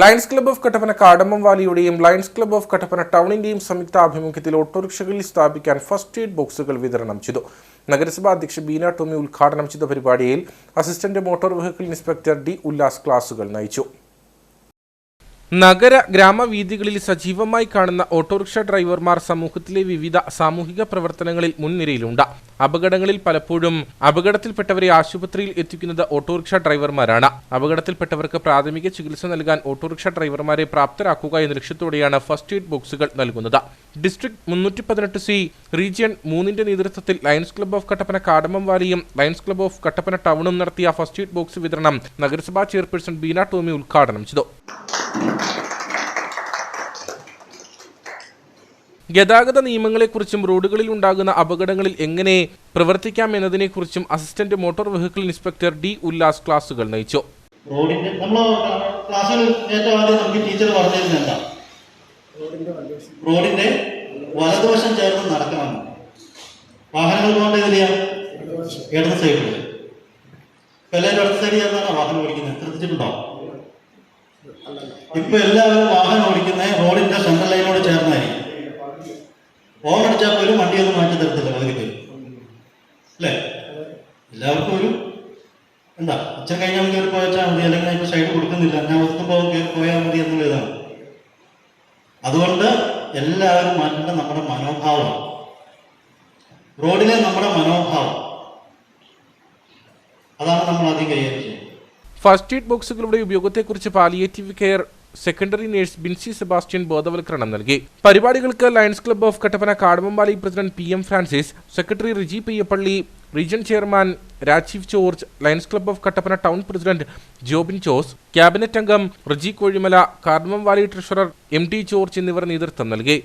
Lions club of Kattappana Kadambam വാലിയുടെയും Lions club of Kattappana ടൗണിന്റെയും സംയുക്ത ആഭിമുഖ്യത്തിൽ ഓട്ടോറിക്ഷകളിൽ സ്ഥാപിക്കാൻ ഫസ്റ്റ് എയ്ഡ് ബോക്സുകൾ വിതരണം ചെയ്തു. നഗരസഭാ അധ്യക്ഷ ബീന ടോമി ഉദ്ഘാടനം ചെയ്ത പരിപാടിയിൽ assistant motor vehicle inspector D Ullas ക്ലാസുകൾ നയിച്ചു. നഗര ഗ്രാമവീഥികളിൽ സജീവമായി കാണുന്ന ഓട്ടോറിക്ഷ ഡ്രൈവർമാർ സമൂഹത്തിലെ വിവിധ സാമൂഹിക പ്രവർത്തനങ്ങളിൽ മുൻനിരയിലുണ്ട്. അപകടങ്ങളിൽ പലപ്പോഴും അപകടത്തിൽപ്പെട്ടവരെ ആശുപത്രിയിൽ എത്തിക്കുന്നത് ഓട്ടോറിക്ഷ ഡ്രൈവർമാരാണ്. അപകടത്തിൽപ്പെട്ടവർക്ക് പ്രാഥമിക ചികിത്സ നൽകാൻ ഓട്ടോറിക്ഷ ഡ്രൈവർമാരെ പ്രാപ്തരാക്കുക എന്ന ലക്ഷ്യത്തോടെയാണ് ഫസ്റ്റ് എയ്ഡ് ബോക്സുകൾ നൽകുന്നത്. ഡിസ്ട്രിക്ട് മുന്നൂറ്റി പതിനെട്ട് സി റീജിയൺ മൂന്നിന്റെ നേതൃത്വത്തിൽ Lions club of Kattappana Kadambam വാലിയും Lions club of Kattappana ടൗണും നടത്തിയ ഫസ്റ്റ് എയ്ഡ് ബോക്സ് വിതരണം നഗരസഭാ ചെയർപേഴ്സൺ ബീന ടോമി ഉദ്ഘാടനം ചെയ്തു. ഗതാഗത നിയമങ്ങളെക്കുറിച്ചും റോഡുകളിൽ ഉണ്ടാകുന്ന അപകടങ്ങളിൽ എങ്ങനെ പ്രവർത്തിക്കാം എന്നതിനെക്കുറിച്ചും assistant motor vehicle inspector D Ullas ക്ലാസുകൾ നയിച്ചു. റോഡിന്റെ നമ്മൾ ക്ലാസ്സിൽ ഏറ്റവും ആദ്യം നമുക്ക് ടീച്ചർ പറഞ്ഞിരുന്നത് എന്താ? റോഡിന്റെ വലതുവശം ചേർന്ന് നടക്കണം. വാഹനങ്ങൾ പോകേണ്ട ഇതിലെയാ ഇടത് സൈഡിൽ എല്ലാവരും ഇടത് സൈഡിൽ ചേർന്നാണ് വാഹനം ഓടിക്കുന്നത്? ശ്രദ്ധിച്ചിട്ടുണ്ടോ ഇപ്പൊ എല്ലാവരും വാഹനം ഓടിക്കുന്നത് റോഡിന്റെ സെൻട്രൽ ലൈനോട് ചേർന്നായിരിക്കും. ഓൺ അടിച്ചാൽ പോലും വണ്ടിയൊന്നും മാറ്റി തരത്തില്ല പകുതി പേര്. അല്ലേ? എല്ലാവർക്കും ഒരു എന്താ അച്ഛൻ കഴിഞ്ഞാൽ കയറി പോയച്ചാൽ മതി അല്ലെങ്കിൽ ഇപ്പൊ സൈഡ് കൊടുക്കുന്നില്ല. ഞാൻ വസ്തുപോ പോയാൽ മതി എന്നുള്ള ഇതാണ് അതുകൊണ്ട് എല്ലാവരും മാറ്റേണ്ട നമ്മുടെ മനോഭാവം. റോഡിലെ നമ്മുടെ മനോഭാവം. അതാണ് നമ്മൾ ചെയ്യുന്നത് ഫസ്റ്റ് എയ്ഡ് ബോക്സുകളുടെ ഉപയോഗത്തെക്കുറിച്ച് palliative care secondary nurse Binsi Sebastian ബോധവൽക്കരണം നൽകി. പരിപാടികൾക്ക് Lions club of Kattappana കാടമ്പമ്പാലി president P M Francis secretary Riji Payyappally region chairman Rajeev George Lions club of Kattappana town president Jobin Jose cabinet അംഗം Riji Kozhimala കാർമം valley treasurer M T George എന്നിവർ നേതൃത്വം നൽകി.